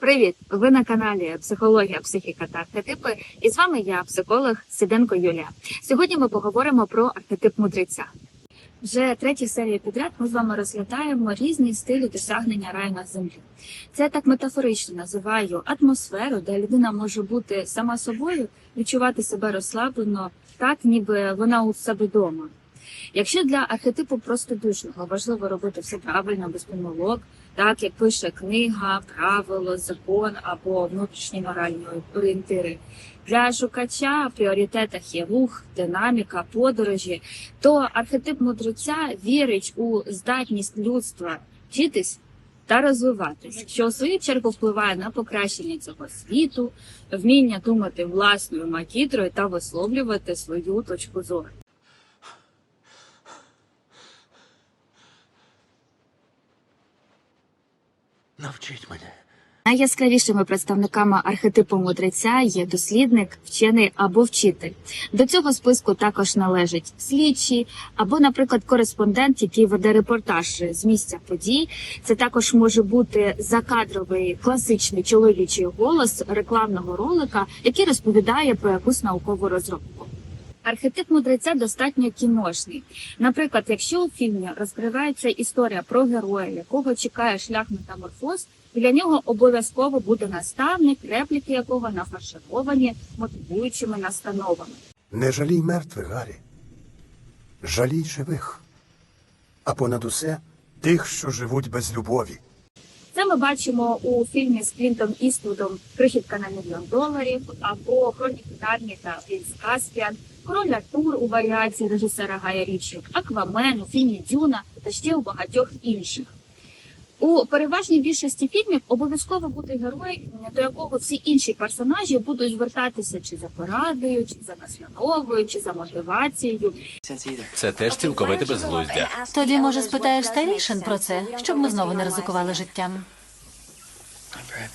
Привіт! Ви на каналі Психологія, психіка та архетипи. І з вами я, психолог Сиденко Юлія. Сьогодні ми поговоримо про архетип мудреця. Вже третій серії підряд ми з вами розглядаємо різні стилі досягнення раю на землі. Це я так метафорично називаю атмосферу, де людина може бути сама собою, відчувати себе розслаблено, так ніби вона у себе вдома. Якщо для архетипу простодушного важливо робити все правильно, без помилок, так як пише книга, правило, закон або внутрішні моральні орієнтири. Для шукача в пріоритетах є рух, динаміка, подорожі, то архетип мудреця вірить у здатність людства вчитись та розвиватись, що у свою чергу впливає на покращення цього світу, вміння думати власною макітрою та висловлювати свою точку зору. Навчіть мене. Найяскравішими представниками архетипу мудреця є дослідник, вчений або вчитель. До цього списку також належать слідчі або, наприклад, кореспондент, який веде репортаж з місця подій. Це також може бути закадровий класичний чоловічий голос рекламного ролика, який розповідає про якусь наукову розробку. Архетип мудреця достатньо кіношний. Наприклад, якщо у фільмі розкривається історія про героя, якого чекає шлях метаморфоз, біля нього обов'язково буде наставник, репліки якого нафаршировані мотивуючими настановами. Не жалій мертвих, Гаррі. Жалій живих. А понад усе тих, що живуть без любові. Це ми бачимо у фільмі з Клінтом Іствудом Крихітка на мільйон доларів або Хроніки Нарні та Принц Каспіан, Король Артур у варіації режисера Гая Річі, Аквамен у фільмі Дюна та ще у багатьох інших. У переважній більшості фільмів обов'язково буде герой, до якого всі інші персонажі будуть звертатися чи за порадою, чи за настановою, чи за мотивацією. Це теж цілковите безглуздя. Тоді, може, спитаєш старішин про це, щоб ми знову не ризикували життям.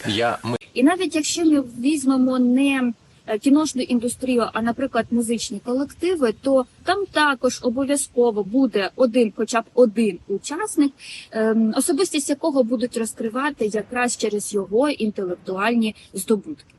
Я ми І навіть якщо ми візьмемо не кіношну індустрію, а, наприклад, музичні колективи, то там також обов'язково буде один, хоча б один учасник, ем, особистість якого будуть розкривати якраз через його інтелектуальні здобутки.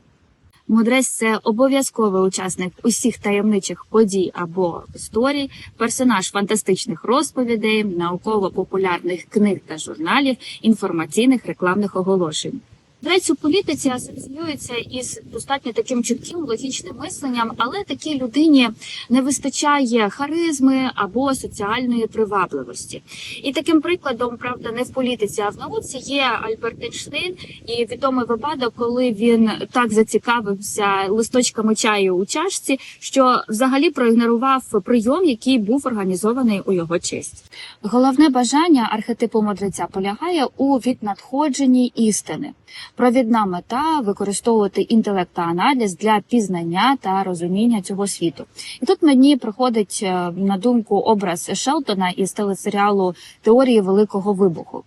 Мудрець це обов'язковий учасник усіх таємничих подій або історій, персонаж фантастичних розповідей, науково-популярних книг та журналів, інформаційних рекламних оголошень. Мудрець у політиці асоціюється із достатньо таким чітким логічним мисленням, але такій людині не вистачає харизми або соціальної привабливості. І таким прикладом, правда, не в політиці, а в науці є Альберт Ейнштейн і відомий випадок, коли він так зацікавився листочками чаю у чашці, що взагалі проігнорував прийом, який був організований у його честь. Головне бажання архетипу мудреця полягає у віднадходженні істини. Провідна мета використовувати інтелект та аналіз для пізнання та розуміння цього світу. І тут мені приходить е, на думку образ Шелтона із телесеріалу Теорії Великого Вибуху.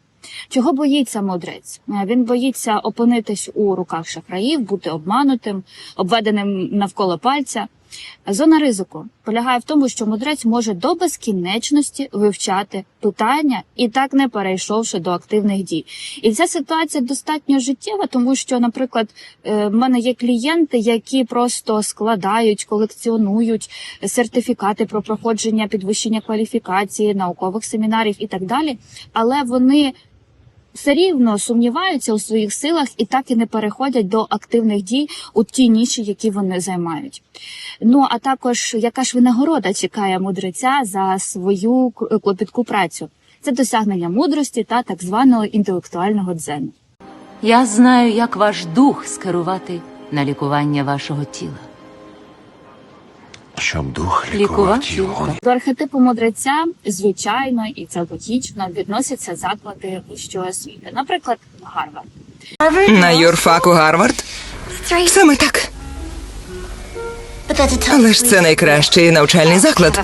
Чого боїться мудрець? Е, Він боїться опинитись у руках шахраїв, бути обманутим, обведеним навколо пальця. Зона ризику полягає в тому, що мудрець може до безкінечності вивчати питання і так не перейшовши до активних дій. І ця ситуація достатньо життєва, тому що, наприклад, е, в мене є клієнти, які просто складають, колекціонують сертифікати про проходження підвищення кваліфікації, наукових семінарів і так далі, але вони все рівно сумніваються у своїх силах і так і не переходять до активних дій у ті ніші, які вони займають. Ну а також яка ж винагорода чекає мудреця за свою клопітку працю? Це досягнення мудрості та так званого інтелектуального дзену. Я знаю, як ваш дух скерувати на лікування вашого тіла. Щоб дух Лікував його. До архетипу мудреця, звичайно, і це логічно відносяться заклади вищої освіти, наприклад, Гарвард. На юрфаку Гарвард? Саме так. Але ж це найкращий навчальний заклад.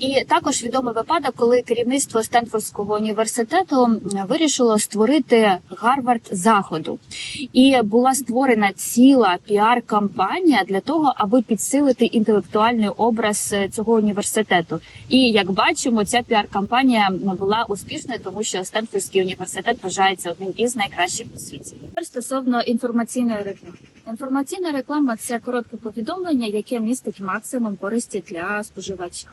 І також відомий випадок, коли керівництво Стенфордського університету вирішило створити Гарвард заходу, і була створена ціла піар-кампанія для того, аби підсилити інтелектуальний образ е, цього університету. І як бачимо, ця піар-кампанія була успішною, тому що Стенфордський університет вважається одним із найкращих у світі. Тепер стосовно інформаційної реклами. Інформаційна реклама це коротке повідомлення, яке містить максимум користі для споживача.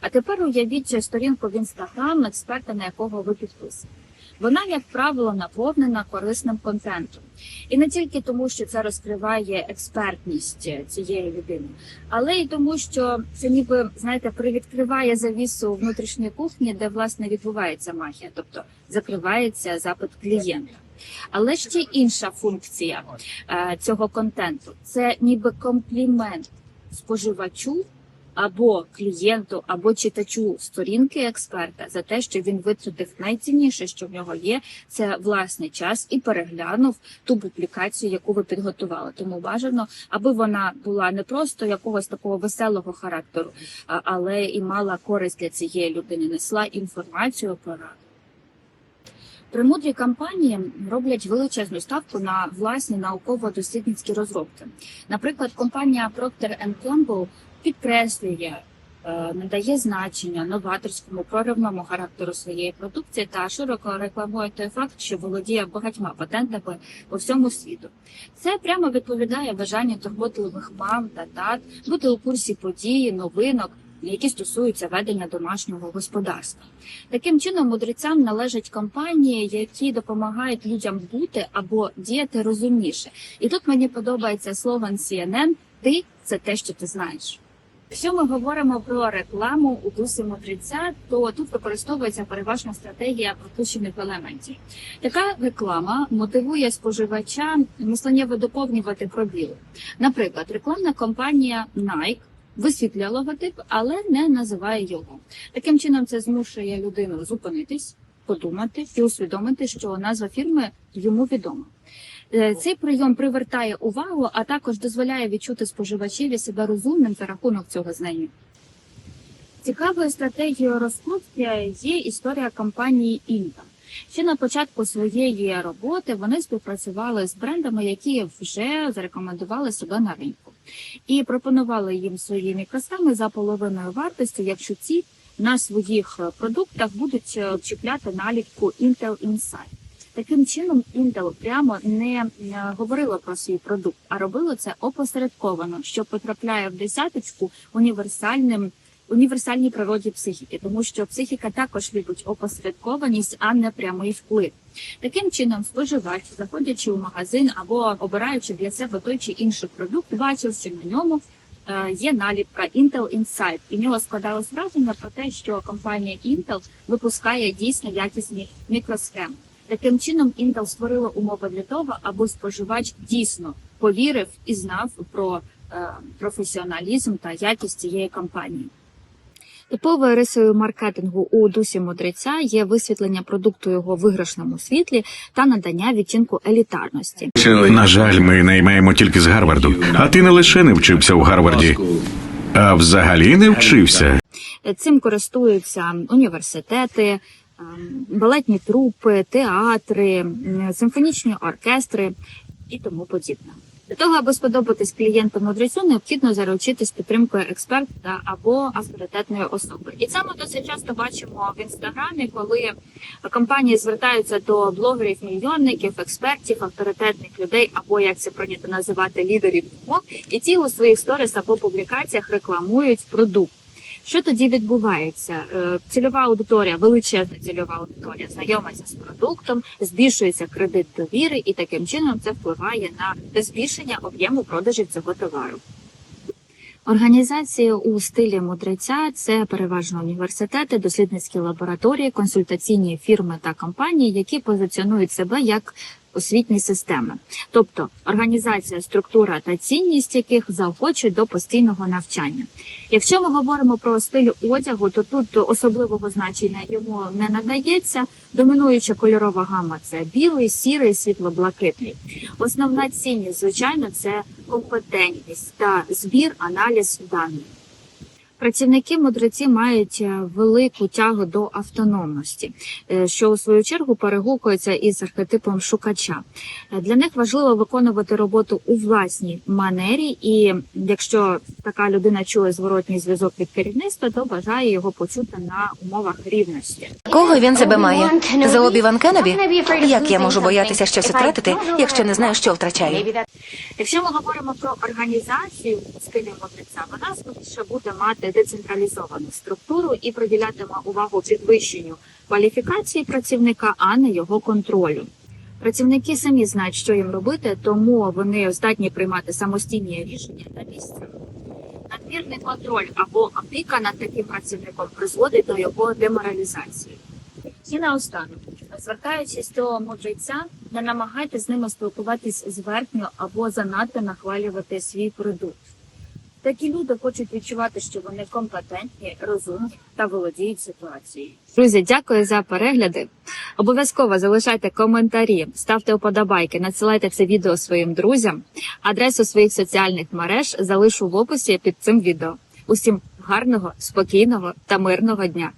А тепер уявіть сторінку в інстаграм, експерта на якого ви підписані. Вона, як правило, наповнена корисним контентом. І не тільки тому, що це розкриває експертність цієї людини, але й тому, що це ніби знаєте, привідкриває завісу внутрішньої кухні, де власне відбувається магія, тобто закривається запит клієнта. Але ще інша функція е, цього контенту це ніби комплімент споживачу або клієнту, або читачу сторінки експерта за те, що він витратив найцінніше, що в нього є, це власний час і переглянув ту публікацію, яку ви підготували. Тому бажано, аби вона була не просто якогось такого веселого характеру, але і мала користь для цієї людини, несла інформацію пораду. Премудрі компанії роблять величезну ставку на власні науково-дослідницькі розробки. Наприклад, компанія Procter Gamble підкреслює, е, надає значення новаторському проривному характеру своєї продукції та широко рекламує той факт, що володіє багатьма патентами по всьому світу. Це прямо відповідає бажанню турботливих мам та тат бути у курсі події, новинок, які стосуються ведення домашнього господарства. Таким чином, мудрецям належать компанії, які допомагають людям бути або діяти розумніше. І тут мені подобається слоган CNN Ти це те, що ти знаєш. Якщо ми говоримо про рекламу у дусі мудреця, то тут використовується переважна стратегія пропущених елементів. Така реклама мотивує споживача мисленнєво доповнювати пробіли. Наприклад, рекламна компанія Nike висвітлює логотип, але не називає його. Таким чином, це змушує людину зупинитись, подумати і усвідомити, що назва фірми йому відома. Е, Цей прийом привертає увагу, а також дозволяє відчути споживачеві себе розумним за рахунок цього знання. Цікавою стратегією розкрутки є історія компанії Intel. Ще на початку своєї роботи вони співпрацювали з брендами, які вже зарекомендували себе на ринку, і пропонували їм свої мікросхеми за половиною вартості, якщо ці на своїх продуктах будуть е, чіпляти наліпку Intel Inside. Таким чином, Intel прямо не е, говорило про свій продукт, а робило це опосередковано, що потрапляє в десяточку універсальним універсальній природі психіки, тому що психіка також любить опосередкованість, а не прямий вплив. Таким чином, споживач, заходячи у магазин або обираючи для себе той чи інший продукт, бачив, що на ньому е, є наліпка Intel Inside. І в нього складалось враження про те, що компанія Intel випускає дійсно якісні мікросхеми. Таким чином, Intel створила умови для того, аби споживач дійсно повірив і знав про е, професіоналізм та якість цієї компанії. Типовою рисою маркетингу у дусі мудреця є висвітлення продукту його виграшному світлі та надання відтінку елітарності. На жаль, ми наймаємо тільки з Гарварду. А ти не лише не вчився у Гарварді, а взагалі не вчився. Цим користуються університети, балетні трупи, театри, симфонічні оркестри і тому подібне. Для того, аби сподобатись клієнту мудрецю, необхідно заручитись підтримкою експерта або авторитетної особи. І це ми досить часто бачимо в інстаграмі, коли компанії звертаються до блогерів, мільйонників, експертів, авторитетних людей, або як це прийнято називати лідерів думок, і ті у своїх сторіс або публікаціях рекламують продукт. Що тоді відбувається? Е, Цільова аудиторія, величезна цільова аудиторія, знайомиться з продуктом, збільшується кредит довіри, і таким чином це впливає на збільшення об'єму продажів цього товару. Організації у стилі мудреця це переважно університети, дослідницькі лабораторії, консультаційні фірми та компанії, які позиціонують себе як освітні системи, тобто організація, структура та цінність яких заохочують до постійного навчання. Якщо ми говоримо про стиль одягу, то тут особливого значення йому не надається. Домінуюча кольорова гама це білий, сірий, світло-блакитний. Основна цінність, звичайно, це компетентність та збір, аналіз даних. Працівники мудреці мають е, велику тягу до автономності, е, що у свою чергу перегукується із архетипом шукача. Е, Для них важливо виконувати роботу у власній манері, і якщо така людина чує зворотній зв'язок від керівництва, то бажає його почути на умовах рівності. Кого він себе має? За Обі-Ван Кеннебі? Як я можу боятися щось втратити, якщо не знаю, що втрачаю? Якщо ми говоримо про організацію спини мудреця, вона скоріше буде мати децентралізовану структуру і приділятиме увагу підвищенню кваліфікації працівника, а не його контролю. Працівники самі знають, що їм робити, тому вони здатні приймати самостійні рішення на місці. Надмірний контроль або опіка над таким працівником призводить до його деморалізації. І наостанок, звертаючись до мудреця, не намагайтесь з ними спілкуватись зверхньо або занадто нахвалювати свій продукт. Такі люди хочуть відчувати, що вони компетентні, розумні та володіють ситуацією. Друзі, дякую за перегляди. Обов'язково залишайте коментарі, ставте вподобайки, надсилайте це відео своїм друзям. Адресу своїх соціальних мереж залишу в описі під цим відео. Усім гарного, спокійного та мирного дня.